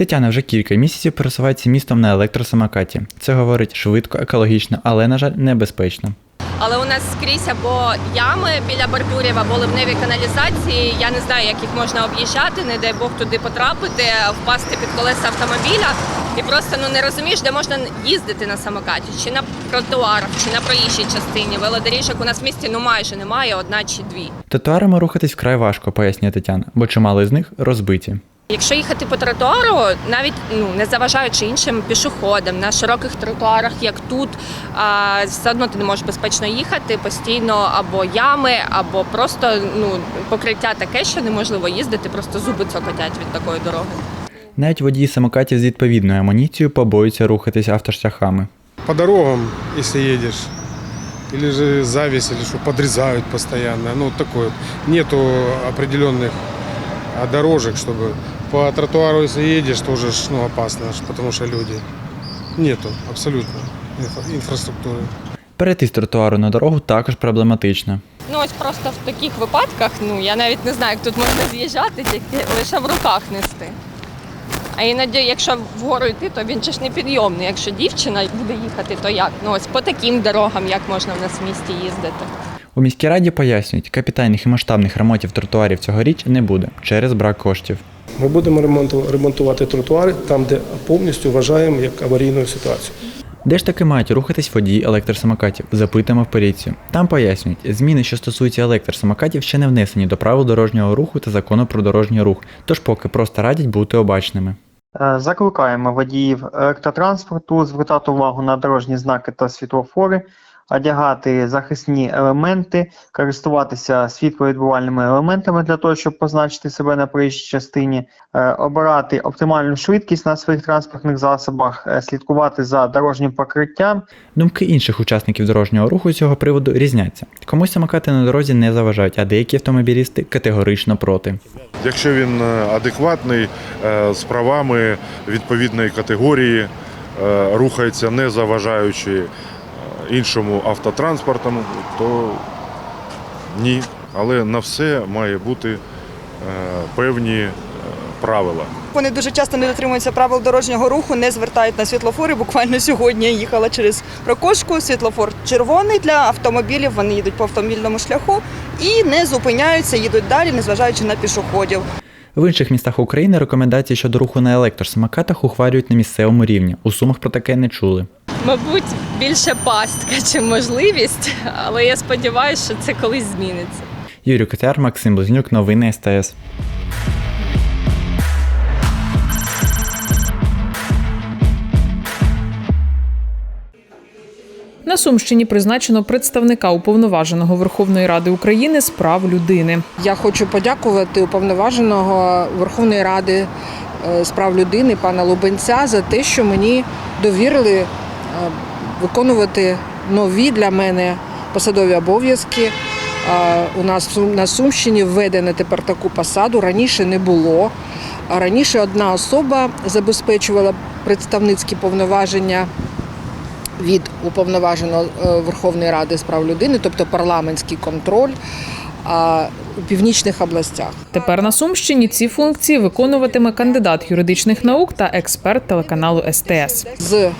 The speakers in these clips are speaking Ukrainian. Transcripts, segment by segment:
Тетяна вже кілька місяців пересувається містом на електросамокаті. Це говорить швидко, екологічно, але, на жаль, небезпечно. Але у нас скрізь або ями біля бордюрів, або ливневі каналізації. Я не знаю, як їх можна об'їжджати, не дай Бог туди потрапити, впасти під колеса автомобіля. І просто ну не розумієш, де можна їздити на самокаті, чи на тротуарах, чи на проїжджій частині. Велодоріжок у нас в місті ну майже немає, одна чи дві. Тротуарами рухатись вкрай важко, пояснює Тетяна, бо чимало з них розбиті. Якщо їхати по тротуару, навіть ну не заважаючи іншим пішоходам на широких тротуарах, як тут, а, все одно ти не можеш безпечно їхати постійно або ями, або просто ну покриття таке, що неможливо їздити, просто зуби цокотять від такої дороги. Навіть водії самокатів з відповідною амуніцією побоюються рухатись автошляхами. по дорогам, если едешь, или же зависть, или что подрезают постоянно. Ну, такое. вот. Нету определенных а, дорожек, чтобы по тротуару, если едешь, тоже ж, ну, опасно, ж, потому что люди. Нету абсолютно инфра- инфраструктуры. Перейти з тротуару на дорогу також проблематично. Ну ось просто в таких випадках, ну я навіть не знаю, як тут можна з'їжджати, тільки лише в руках нести. А іноді, якщо вгору йти, то він же ж не підйомний. Якщо дівчина буде їхати, то як? Ну ось по таким дорогам, як можна в нас в місті їздити. У міській раді пояснюють, капітальних і масштабних ремонтів тротуарів цьогоріч не буде через брак коштів. Ми будемо ремонту- ремонтувати тротуари там, де повністю вважаємо як аварійну ситуацію. Де ж таки мають рухатись водії електросамокатів? Запитуємо в поліцію. Там пояснюють, зміни, що стосуються електросамокатів, ще не внесені до правил дорожнього руху та закону про дорожній рух, тож поки просто радять бути обачними. Е, Закликаємо водіїв електротранспорту звертати увагу на дорожні знаки та світлофори, одягати захисні елементи, користуватися світловідбивальними елементами для того, щоб позначити себе на проїжджій частині, е, обирати оптимальну швидкість на своїх транспортних засобах, е, слідкувати за дорожнім покриттям, Думки інших учасників дорожнього руху з цього приводу різняться. Комусь самокати на дорозі не заважають, а деякі автомобілісти категорично проти. Якщо він е, адекватний з правами відповідної категорії, рухається не заважаючи іншому автотранспорту, то ні. Але на все має бути е, певні е, правила. Вони дуже часто не дотримуються правил дорожнього руху, не звертають на світлофори. Буквально сьогодні я їхала через прокошку. Світлофор червоний для автомобілів. Вони їдуть по автомобільному шляху і не зупиняються, їдуть далі, незважаючи на пішоходів. В інших містах України рекомендації щодо руху на електросамокатах ухвалюють на місцевому рівні. У сумах про таке не чули. Мабуть, більше пастка, чи можливість, але я сподіваюся, що це колись зміниться. Юрій Котяр, Максим Близнюк, новини СТС. На Сумщині призначено представника уповноваженого Верховної Ради України з прав людини. Я хочу подякувати уповноваженого Верховної Ради е, з прав людини пана Лубенця за те, що мені довірили е, виконувати нові для мене посадові обов'язки. Е, У нас на Сумщині введено тепер таку посаду. Раніше не було. Раніше одна особа забезпечувала представницькі повноваження від уповноваженого е, Верховної Ради з прав людини, тобто парламентський контроль у північних областях. Тепер на Сумщині ці функції виконуватиме кандидат юридичних наук та експерт телеканалу СТС. З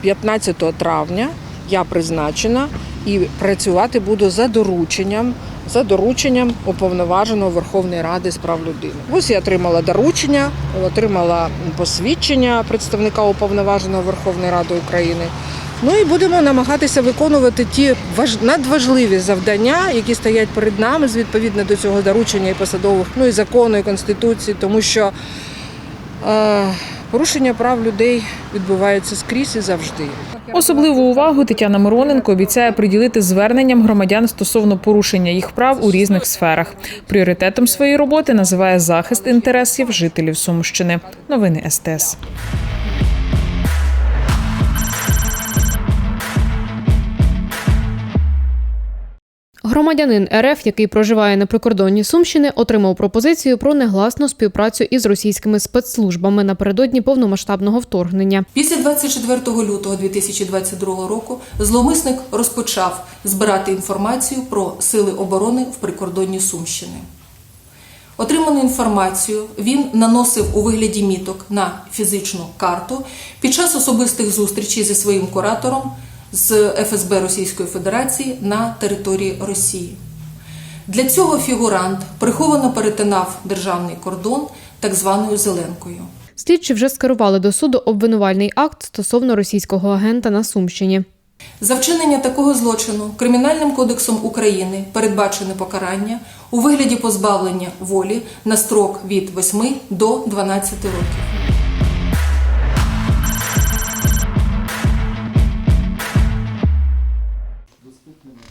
15 травня я призначена і працювати буду за дорученням. За дорученням уповноваженого Верховної Ради з прав людини. Ось я отримала доручення, отримала посвідчення представника уповноваженого Верховної Ради України. Ну і будемо намагатися виконувати ті важ... надважливі завдання, які стоять перед нами з відповідно до цього доручення і посадових, ну і закону, і конституції, тому що е, порушення прав людей відбуваються скрізь і завжди. Особливу увагу Тетяна Мироненко обіцяє приділити зверненням громадян стосовно порушення їх прав у різних сферах. Пріоритетом своєї роботи називає захист інтересів жителів Сумщини. Новини СТС. Громадянин РФ, який проживає на прикордонні Сумщини, отримав пропозицію про негласну співпрацю із російськими спецслужбами напередодні повномасштабного вторгнення. Після 24 лютого 2022 року зловмисник розпочав збирати інформацію про сили оборони в прикордонні Сумщини. Отриману інформацію він наносив у вигляді міток на фізичну карту під час особистих зустрічей зі своїм куратором з ФСБ Російської Федерації на території Росії. Для цього фігурант приховано перетинав державний кордон так званою зеленкою. Слідчі вже скерували до суду обвинувальний акт стосовно російського агента на Сумщині. За вчинення такого злочину Кримінальним кодексом України передбачене покарання у вигляді позбавлення волі на строк від 8 до 12 років.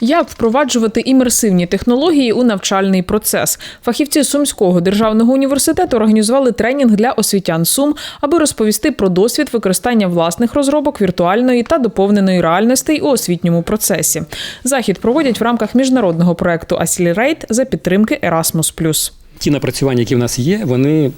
Як впроваджувати імерсивні технології у навчальний процес? Фахівці Сумського державного університету організували тренінг для освітян Сум, аби розповісти про досвід використання власних розробок віртуальної та доповненої реальностей у освітньому процесі. Захід проводять в рамках міжнародного проекту Accelerate за підтримки Erasmus+. ті напрацювання, які в нас є, вони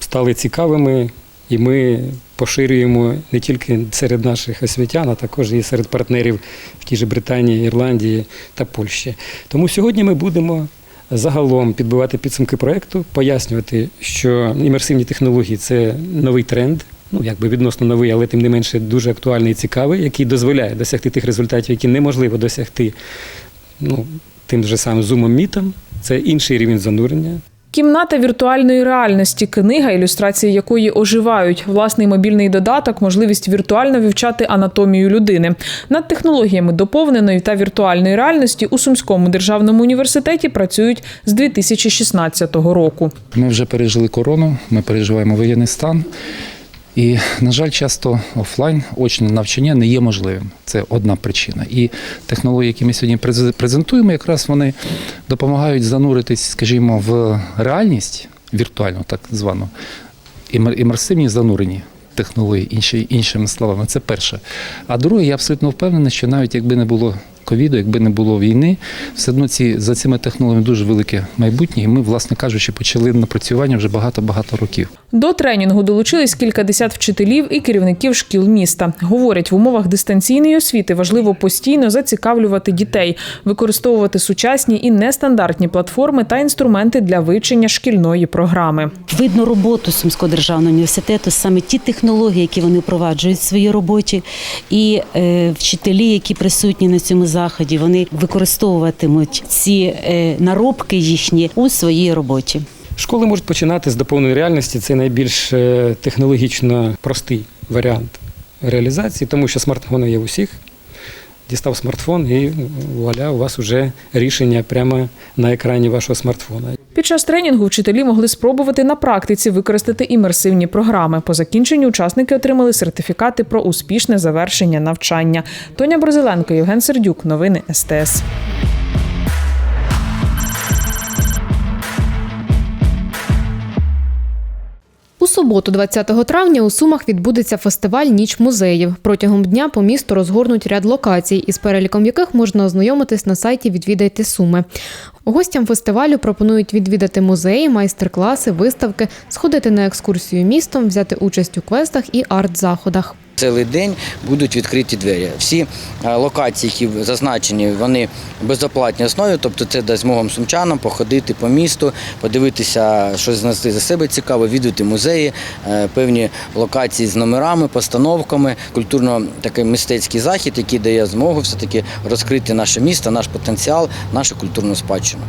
стали цікавими, і ми поширюємо не тільки серед наших освітян, а також і серед партнерів в тій же Британії, Ірландії та Польщі. Тому сьогодні ми будемо загалом підбивати підсумки проекту, пояснювати, що імерсивні технології це новий тренд. Ну, якби відносно новий, але тим не менше дуже актуальний і цікавий, який дозволяє досягти тих результатів, які неможливо досягти ну, тим же самим зумом мітом. Це інший рівень занурення. Кімната віртуальної реальності, книга, ілюстрації якої оживають, власний мобільний додаток, можливість віртуально вивчати анатомію людини. Над технологіями доповненої та віртуальної реальності у Сумському державному університеті працюють з 2016 року. Ми вже пережили корону, ми переживаємо воєнний стан. І, на жаль, часто офлайн очне навчання не є можливим. Це одна причина. І технології, які ми сьогодні презентуємо, якраз вони допомагають зануритись, скажімо, в реальність віртуальну, так звану, імерсивні занурені технології, іншими словами. Це перше. А друге, я абсолютно впевнений, що навіть якби не було ковіду, якби не було війни, все одно ці за цими технологіями дуже велике майбутнє, і ми, власне кажучи, почали напрацювання вже багато-багато років. До тренінгу долучились кількадесят вчителів і керівників шкіл міста. Говорять, в умовах дистанційної освіти важливо постійно зацікавлювати дітей, використовувати сучасні і нестандартні платформи та інструменти для вивчення шкільної програми. Видно роботу Сумського державного університету, саме ті технології, які вони впроваджують в своїй роботі, і е, вчителі, які присутні на цьому заході, вони використовуватимуть ці е, наробки їхні у своїй роботі. Школи можуть починати з доповненої реальності. Це найбільш е, технологічно простий варіант реалізації, тому що смартфони є в усіх. Дістав смартфон і вуаля, у вас вже рішення прямо на екрані вашого смартфона. Час тренінгу вчителі могли спробувати на практиці використати імерсивні програми. По закінченню учасники отримали сертифікати про успішне завершення навчання. Тоня Борзеленко, Євген Сердюк. Новини СТС. Суботу, 20 травня, у Сумах відбудеться фестиваль Ніч музеїв. Протягом дня по місту розгорнуть ряд локацій, із переліком яких можна ознайомитись на сайті Відвідайте Суми. Гостям фестивалю пропонують відвідати музеї, майстер-класи, виставки, сходити на екскурсію містом, взяти участь у квестах і арт-заходах. Цілий день будуть відкриті двері. Всі е, локації, які зазначені, вони безоплатні основі, тобто це дасть змогам сумчанам походити по місту, подивитися, щось знайти за себе цікаве, відвідати музеї, е, певні локації з номерами, постановками, культурно такий мистецький захід, який дає змогу все-таки розкрити наше місто, наш потенціал, нашу культурну спадщину.